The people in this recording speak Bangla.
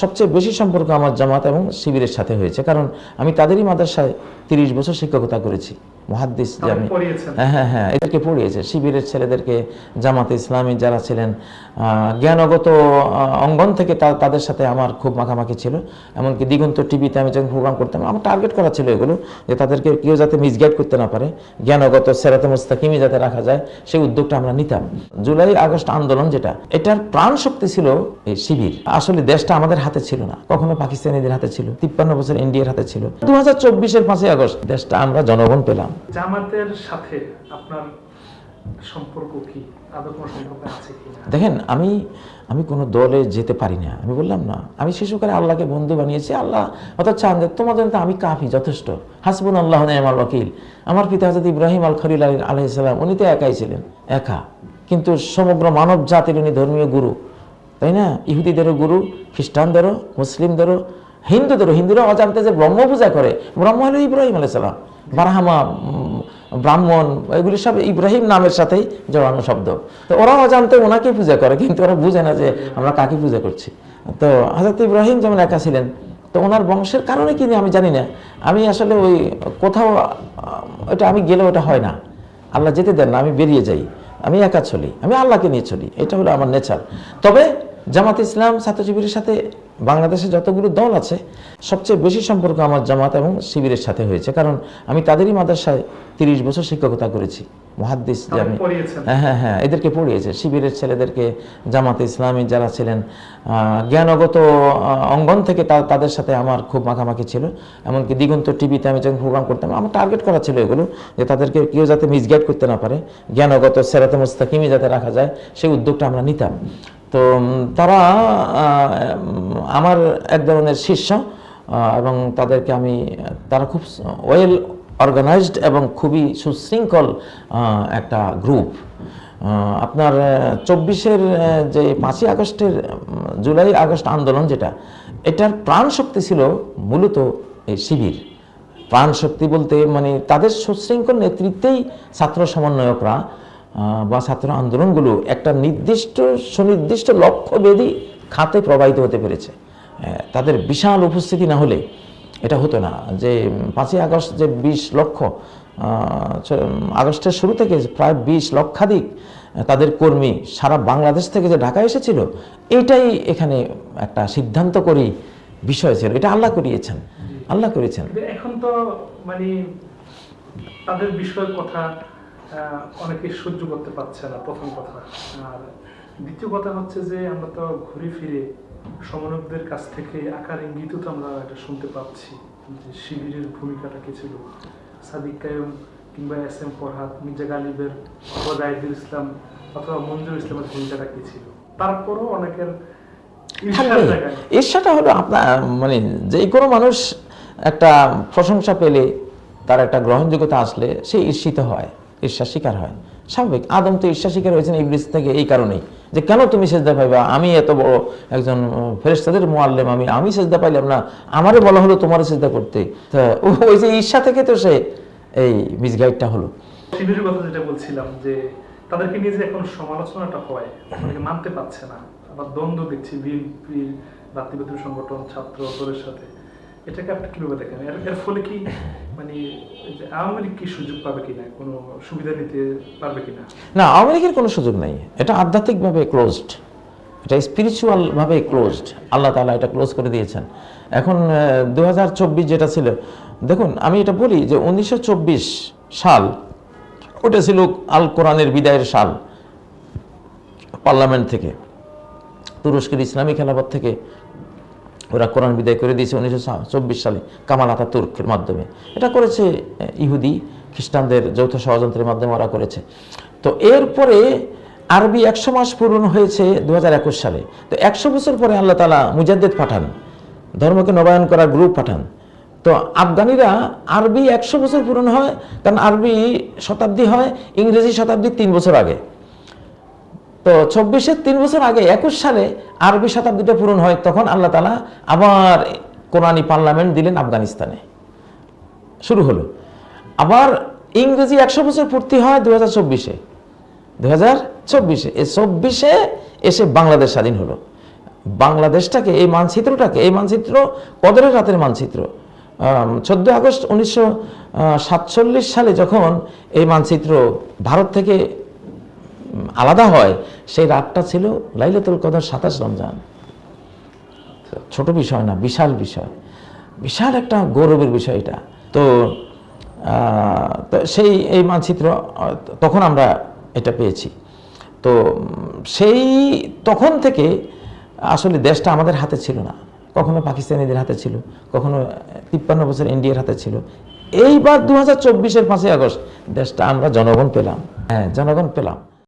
সবচেয়ে বেশি সম্পর্ক আমার জামাত এবং শিবিরের সাথে হয়েছে। কারণ আমি তাদেরই মাদ্রাসায় তিরিশ বছর শিক্ষকতা করেছি। মহাদ্দিস যে আমি হ্যাঁ হ্যাঁ হ্যাঁ এদেরকে পড়িয়েছে। শিবিরের ছেলেদেরকে জামাতে ইসলামী যারা ছিলেন জ্ঞানগত অঙ্গন থেকে তাদের সাথে আমার খুব মাখামাখি ছিল। এমনকি দিগন্ত টিভিতে আমি যখন প্রোগ্রাম করতাম আমার টার্গেট করা ছিল এগুলো যে তাদেরকে কেউ যাতে মিসগাইড করতে না পারে জ্ঞানগত সেরাতে মুস্তাকিমি যাতে রাখা যায় সেই উদ্যোগটা আমরা নিতাম। জুলাই আগস্ট আন্দোলন যেটা এটার প্রাণ শক্তি ছিল এই শিবির। আসলে দেশটা আমাদের হাতে ছিল না কখনো পাকিস্তানিদের হাতে ছিল তিপ্পান্ন বছর ইন্ডিয়ার হাতে ছিল। দু হাজার চব্বিশের পাঁচই আগস্ট দেশটা আমরা জনগণ পেলাম। জামাতের সাথে আপনার সম্পর্ক কি? দেখেন আমি আমি কোনো দলে যেতে পারি না। আমি বললাম না। আমি শিশুকালে আল্লাহকে বন্ধু বানিয়েছি। আল্লাহ অর্থাৎ চান যে তোমাদের তো আমি কাফি যথেষ্ট। হাসবুন আল্লাহ আমার ওকিল আমার পিতা হাজরত ইব্রাহিম আল খলিল আলহিসাল্লাম উনি তো একাই ছিলেন একা। কিন্তু সমগ্র মানব জাতির উনি ধর্মীয় গুরু তাই না? ইহুদিদেরও গুরু খ্রিস্টানদেরও মুসলিমদেরও হিন্দুদেরও, হিন্দুরা অজান্তে যে ব্রহ্ম পূজা করে, ব্রহ্ম হলো ইব্রাহিম আলাইসাল্লাম বারহামা ব্রাহ্মণ, এগুলি সব ইব্রাহিম নামের সাথেই জড়ানো শব্দ। তো ওরা অজান্তে ওনাকেই পূজা করে, কিন্তু ওরা বুঝে না যে আমরা কাকে পূজা করছি। তো হাজরত ইব্রাহিম যেমন একা ছিলেন, তো ওনার বংশের কারণে কি আমি জানি না। আমি আসলে ওই কোথাও, ওটা আমি গেলে ওটা হয় না। আল্লাহ যেতে দেন না, আমি বেরিয়ে যাই। আমি একা চলি, আমি আল্লাহকে নিয়ে চলি, এটা হলো আমার নেচার তবে জামাত ইসলাম ছাত্র শিবিরের সাথে বাংলাদেশে যতগুলো দল আছে সবচেয়ে বেশি সম্পর্ক আমার জামাত এবং শিবিরের সাথে হয়েছে। কারণ আমি তাদেরই মাদ্রাসায় তিরিশ বছর শিক্ষকতা করেছি। মহাদ্দিস যে আমি হ্যাঁ হ্যাঁ হ্যাঁ এদেরকে পড়িয়েছে। শিবিরের ছেলেদেরকে জামাতে ইসলামী যারা ছিলেন জ্ঞানগত অঙ্গন থেকে তাদের সাথে আমার খুব মাখামাখি ছিল। এমনকি দিগন্ত টিভিতে আমি যখন প্রোগ্রাম করতাম আমার টার্গেট করা ছিল এগুলো যে তাদেরকে কেউ যাতে মিসগাইড করতে না পারে। জ্ঞানগত সেরাতে মোস্তাকিমি যাতে রাখা যায় সেই উদ্যোগটা আমরা নিতাম। তো তারা আমার এক ধরনের শিষ্য এবং তাদেরকে আমি, তারা খুব ওয়েল অর্গানাইজড এবং খুবই সুশৃঙ্খল একটা গ্রুপ আপনার চব্বিশের যে পাঁচই আগস্টের জুলাই আগস্ট আন্দোলন যেটা, এটার প্রাণ শক্তি ছিল মূলত এই শিবির। প্রাণ শক্তি বলতে মানে তাদের সুশৃঙ্খল নেতৃত্বেই ছাত্র সমন্বয়করা বা ছাত্র আন্দোলনগুলো একটা নির্দিষ্ট সুনির্দিষ্ট লক্ষ্যবেদী খাতে প্রবাহিত হতে পেরেছে। তাদের বিশাল উপস্থিতি না হলে এটা হতো না। যে পাঁচই আগস্ট যে বিশ লক্ষ আগস্টের শুরু থেকে প্রায় বিশ লক্ষাধিক তাদের কর্মী সারা বাংলাদেশ থেকে যে ঢাকা এসেছিল এইটাই এখানে একটা সিদ্ধান্ত করি বিষয় ছিল। এটা আল্লাহ করিয়েছেন। আল্লাহ করেছেন। কিন্তু এখন তো মানে তাদের বিষয়ের কথা অনেকে সহ্য করতে পারছে না প্রথম কথা। আর দ্বিতীয় কথা হচ্ছে যে আমরা তো ঘুরে ফিরে সমন্বয়কদের কাছ থেকে আকার ইঙ্গিতও তো আমরা এটা শুনতে পাচ্ছি যে শিবিরের ভূমিকাটা কি ছিল। সাদিক কায়ুম কিংবা এস এম ফরহাদ মির্জা গালিবের অথবা জাহিদুল ইসলাম অথবা মঞ্জুর ইসলামের ভূমিকাটা কি ছিল? তারপরও অনেকের ঈর্ষাটা হলো আপনার মানে যে কোনো মানুষ একটা প্রশংসা পেলে তার একটা গ্রহণযোগ্যতা আসলে সে ঈর্ষিত হয়। ঈর্ষার শিকার হয়। স্বাভাবিক, আদম তো ঈর্ষা শিকার হয়েছেন ইবলিস থেকে এই কারণেই। যে কেন তুমি সেজদা পাইবা? আমি এত বড় একজন ফেরেস্তাদের মোয়াল্লেম আমি আমি সেজদা পাইলাম না। আমারে বলা হলো তোমারও সেজদা করতে। ওই যে ঈর্ষা থেকে তো সে এই মিসগাইডটা হলো। শিবিরের কথা যেটা বলছিলাম যে, তাদেরকে নিয়ে যে এখন সমালোচনাটা হয় অনেকে মানতে পারছে না। আবার দ্বন্দ্ব দেখছি, বিএনপি জাতীয়বাদী সংগঠন, ছাত্র দলের সাথে। এটাকে আপনি কীভাবে দেখেন? এর ফলে কি মানে আওয়ামী লীগ কি সুযোগ পাবে কিনা? কোনো সুবিধা নিতে পারবে কিনা? না, আওয়ামী লীগের কোনো সুযোগ নাই। এটা আধ্যাত্মিকভাবে ক্লোজড এটা স্পিরিচুয়াল ভাবে ক্লোজড আল্লাহ তাআলা এটা ক্লোজ করে দিয়েছেন। এখন দু হাজার চব্বিশ যেটা ছিল, দেখুন, আমি এটা বলি যে উনিশশো চব্বিশ সাল, ওটা ছিল আল কোরআনের বিদায়ের সাল, পার্লামেন্ট থেকে, তুরস্কের ইসলামী খেলাফত থেকে। ওরা কোরআন বিদায় করে দিয়েছে উনিশশো চব্বিশ সালে কামাল আতা তুর্কের মাধ্যমে। এটা করেছে ইহুদি, খ্রিস্টানদের যৌথ ষড়যন্ত্রের মাধ্যমে ওরা করেছে। তো এরপরে আরবি একশো মাস পূরণ হয়েছে দু হাজার একুশ সালে। তো একশো বছর পরে আল্লাহ তালা মুজাদ্দেদ পাঠান, ধর্মকে নবায়ন করা গ্রুপ পাঠান। তো আফগানিরা আরবি একশো বছর পূরণ হয়, কারণ আরবি শতাব্দী হয় ইংরেজি শতাব্দীর তিন বছর আগে। তো চব্বিশের তিন বছর আগে একুশ সালে আরবি শতাব্দীটা পূরণ হয়, তখন আল্লাহ তালা আবার কোরআনী পার্লামেন্ট দিলেন আফগানিস্তানে। শুরু হলো। আবার ইংরেজি একশো বছর পূর্তি হয় দু হাজার চব্বিশে। দু হাজার চব্বিশে, এই চব্বিশে এসে বাংলাদেশ স্বাধীন হলো। বাংলাদেশটাকে, এই মানচিত্রটাকে, এই মানচিত্র কদরের রাতের মানচিত্র। চোদ্দই আগস্ট উনিশশো সাতচল্লিশ সালে যখন এই মানচিত্র ভারত থেকে আলাদা হয়, সেই রাতটা ছিল লাইলাতুল কদর সাতাশ রমজান। ছোট বিষয় না, বিশাল বিষয়। বিশাল একটা গৌরবের বিষয় এটা। তো সেই, এই মানচিত্র, তখন আমরা এটা পেয়েছি। তো, সেই, তখন থেকে আসলে দেশটা আমাদের হাতে ছিল না। কখনো পাকিস্তানিদের হাতে ছিল, কখনো তিপ্পান্ন বছর ইন্ডিয়ার হাতে ছিল। এইবার দু হাজার চব্বিশের পাঁচই আগস্ট দেশটা আমরা জনগণ পেলাম। হ্যাঁ জনগণ পেলাম।